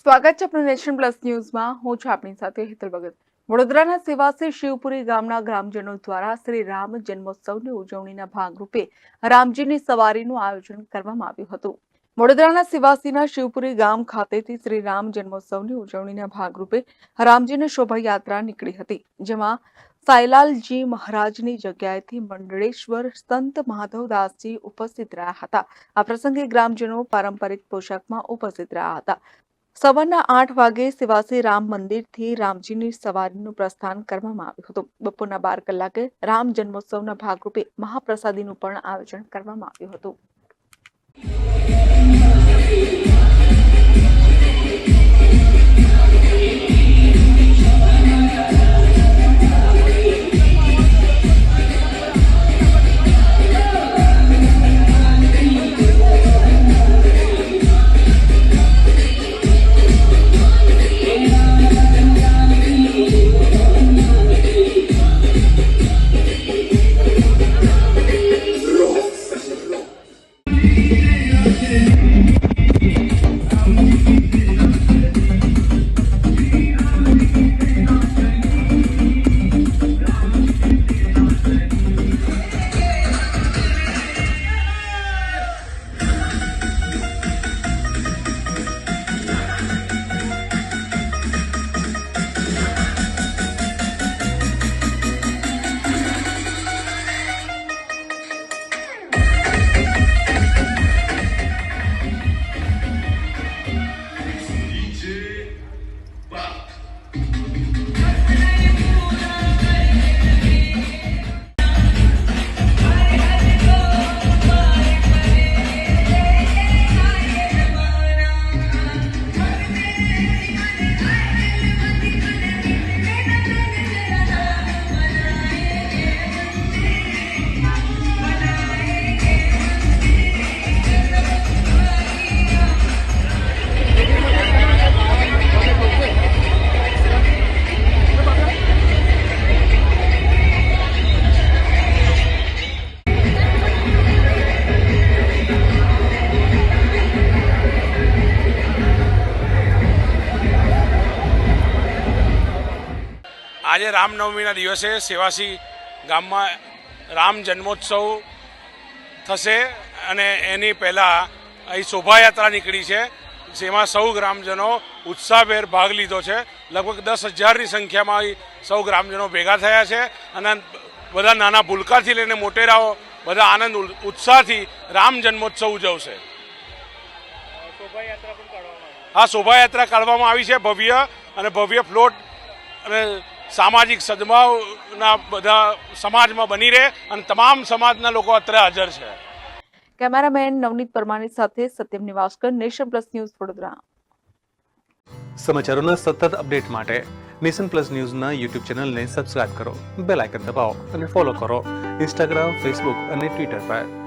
સ્વાગત છે આપણું નેશન પ્લસ ન્યૂઝમાં. હું છું આપની સાથે હેતલ ભગત. વડોદરાના સેવાસી શિવપુરી ગામના ગ્રામજનો દ્વારા શ્રી રામ જન્મોત્સવની ઉજવણીના ભાગરૂપે રામજીની સવારીનું આયોજન કરવામાં આવ્યું હતું. વડોદરાના સેવાસીના શિવપુરી ગામ ખાતેથી શ્રી રામ જન્મોત્સવની ઉજવણીના ભાગરૂપે રામજીની શોભાયાત્રા નીકળી હતી, જેમાં સાયલાલજી મહારાજની જગ્યાએથી મંડળેશ્વર સંત માધવદાસજી ઉપસ્થિત રહ્યા હતા. આ પ્રસંગે ગ્રામજનો પારંપરિક પોશાકમાં ઉપસ્થિત રહ્યા હતા. સવારના આઠ વાગે સેવાસી રામ મંદિરથી રામજીની સવારીનું પ્રસ્થાન કરવામાં આવ્યું હતું. બપોરના બાર કલાકે રામ જન્મોત્સવના ભાગરૂપે મહાપ્રસાદીનું પણ આયોજન કરવામાં આવ્યું હતું. આજે રામનવમીના દિવસે સેવાસી ગામમાં રામ જન્મોત્સવ થશે અને એની પહેલાં અહીં શોભાયાત્રા નીકળી છે જેમાં સૌ ગ્રામજનો ઉત્સાહભેર ભાગ લીધો છે. લગભગ દસ હજારની સંખ્યામાં સૌ ગ્રામજનો ભેગા થયા છે અને બધા નાના ભૂલકાથી લઈને મોટેરાઓ બધા આનંદ ઉત્સાહથી રામ જન્મોત્સવ ઉજવશે. હા શોભાયાત્રા કાઢવામાં આવી છે ભવ્ય અને ભવ્ય ફ્લોટ અને સામાજિક સદભાવના બધા સમાજમાં બની રહે અને તમામ સમાજના લોકો અત્યારે હાજર છે. કેમેરામેન નવનીત પરમાની સાથે Satyam Nivaskar nation plus news Vadodara. સમાચારોના સતત અપડેટ માટે નેશન પ્લસ ન્યૂઝના યુટ્યુબ ચેનલને સબસ્ક્રાઇબ કરો બેલ આઇકન દબાવો અને ફોલો કરો. ઇન્સ્ટાગ્રામ ફેસબુક અને ટ્વિટર પર.